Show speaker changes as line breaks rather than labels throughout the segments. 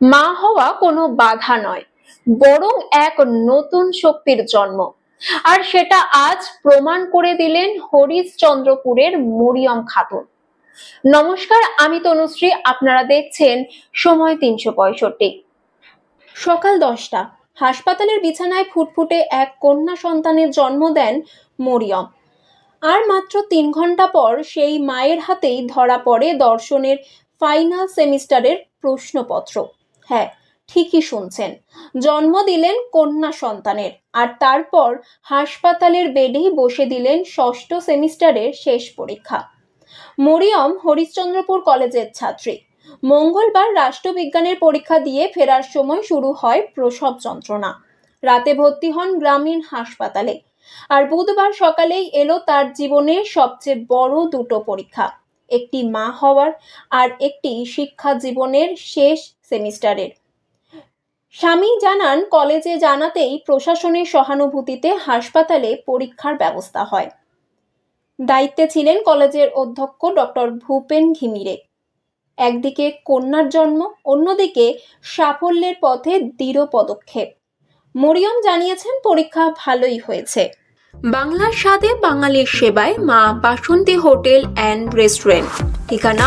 মা হওয়া কোনো বাধা নয়, বরং এক নতুন শক্তির জন্ম। আর সেটা আজ প্রমাণ করে দিলেন হরিশ্চন্দ্রপুরের মরিয়ম খাতুন। নমস্কার, আমি তনুশ্রী, আপনারা দেখছেন সময় তিনশো পঁয়ষট্টি। সকাল দশটা, হাসপাতালের বিছানায় ফুটফুটে এক কন্যা সন্তানের জন্ম দেন মরিয়ম। আর মাত্র তিন ঘণ্টা পর সেই মায়ের হাতেই ধরা পড়ে দর্শনের ফাইনাল সেমিস্টারের প্রশ্নপত্র। হ্যাঁ ঠিকই শুনছেন। জন্ম দিলেন কন্যা সন্তানের, আর তারপর হাসপাতালের বেডেই বসে দিলেন ষষ্ঠ সেমিস্টারের শেষ পরীক্ষা। মরিয়ম হরিশ্চন্দ্রপুর কলেজের ছাত্রী। মঙ্গলবার রাষ্ট্রবিজ্ঞানের পরীক্ষা দিয়ে ফেরার সময় শুরু হয় প্রসব যন্ত্রণা। রাতে ভর্তি হন গ্রামীণ হাসপাতালে। আর বুধবার সকালেই এলো তার জীবনের সবচেয়ে বড় দুটো পরীক্ষা। একটি মা হওয়ার আর একটি শিক্ষা জীবনের শেষ সেমিস্টারের। স্বামী জানান, কলেজে জানাতেই প্রশাসনের সহানুভূতিতে হাসপাতালে পরীক্ষার ব্যবস্থা হয়। দায়িত্বে ছিলেন কলেজের অধ্যক্ষ ডক্টর ভূপেন ঘিমিরে। একদিকে কন্যার জন্ম, অন্যদিকে সাফল্যের পথে দৃঢ় পদক্ষেপ। মরিয়ম জানিয়েছেন, পরীক্ষা ভালোই হয়েছে। বাংলার স্বাদে বাঙালির সেবায় মা বাসন্তী হোটেল অ্যান্ড রেস্টুরেন্ট। ঠিকানা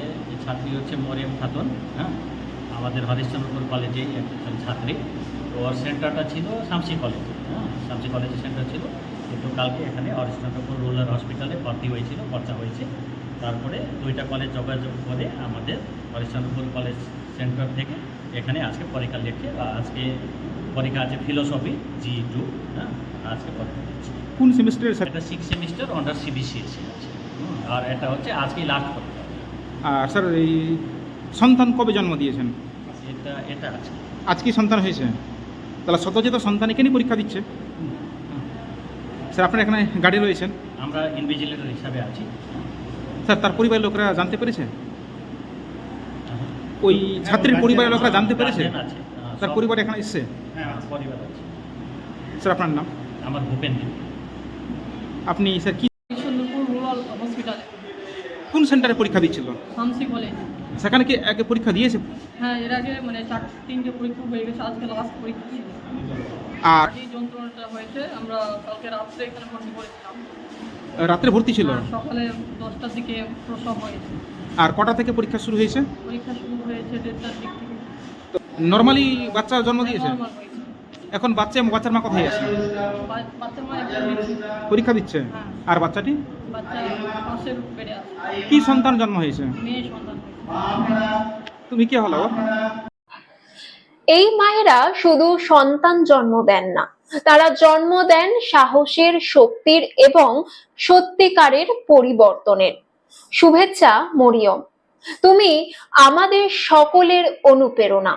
ছাত্রী হচ্ছে মরিয়ম খাতুন হ্যাঁ? আমাদের হরিশ্চন্দ্রপুর কলেজেই একজন ছাত্রী। তো ওর সেন্টারটা ছিল শামসি কলেজ হ্যাঁ? শামসি কলেজের সেন্টার ছিল। কিন্তু কালকে এখানে হরিশ্চন্দ্রপুর রুরাল হসপিটালে ভর্তি হয়েছিল খরচা হয়েছে। তারপরে দুইটা কলেজ যোগাযোগ করে আমাদের হরিশ্চন্দ্রপুর কলেজ সেন্টার থেকে এখানে আজকে পরীক্ষা লিখে আজকে পরীক্ষা আছে ফিলোসফি জি টু হ্যাঁ? আজকে পরীক্ষা
কোন সেমিস্টারের
এটা সিক্স সেমিস্টার অন্ডার সিবিসিএসি আছে। আর এটা হচ্ছে আজকেই লাস্ট পরীক্ষা।
আর স্যার এই সন্তান কবে জন্ম দিয়েছেন?
এটা এটা আছে।
আজকেই সন্তান হয়েছে? তাহলে শতজাত সন্তান এখানেই পরীক্ষা দিচ্ছে? স্যার আপনার এখানে গাড়ি রয়েছেন?
আমরা ইনভিজিলেটর হিসাবে আছি।
স্যার তার পরিবারের লোকরা জানতে পেরেছে? ওই ছাত্রীর পরিবারের লোকরা জানতে পেরেছে? তার পরিবার এখানে এসছে?
হ্যাঁ
স্যার আপনার নাম?
আমার ভূপেন
আপনি স্যার কি সেন্টারে পরীক্ষা দিচ্ছিল?
শামসি কলেজ
সেখানে কি একে পরীক্ষা দিয়েছে?
হ্যাঁ এর আগে মানে চার তিনটে পরীক্ষা হয়ে গেছে আজকে লাস্ট পরীক্ষা।
আর
এই যন্ত্রণাটা হয়েছে আমরা কালকে রাত্রে এখানে ভর্তি করেছিলাম।
রাত্রে ভর্তি ছিল?
আর সকালে দশটার দিকে প্রসব হয়েছে।
আর কটা থেকে পরীক্ষা শুরু হয়েছে?
পরীক্ষা শুরু হয়েছে দেড়টার দিক থেকে।
নর্মালি বাচ্চা জন্ম দিয়েছে? এখন বাচ্চা বাচ্চার মা কোথায় আছে? পরীক্ষা দিচ্ছে?
হ্যাঁ।
আর বাচ্চাটি?
বাচ্চা আছে।
কি সন্তান জন্ম হয়েছে?
মেয়ে সন্তান
তুমি কে হলো?
এই মায়েরা শুধু সন্তান জন্ম দেন না তারা জন্ম দেন সাহসের শক্তির এবং সত্যিকারের পরিবর্তনের। শুভেচ্ছা মরিয়ম। তুমি আমাদের সকলের অনুপ্রেরণা।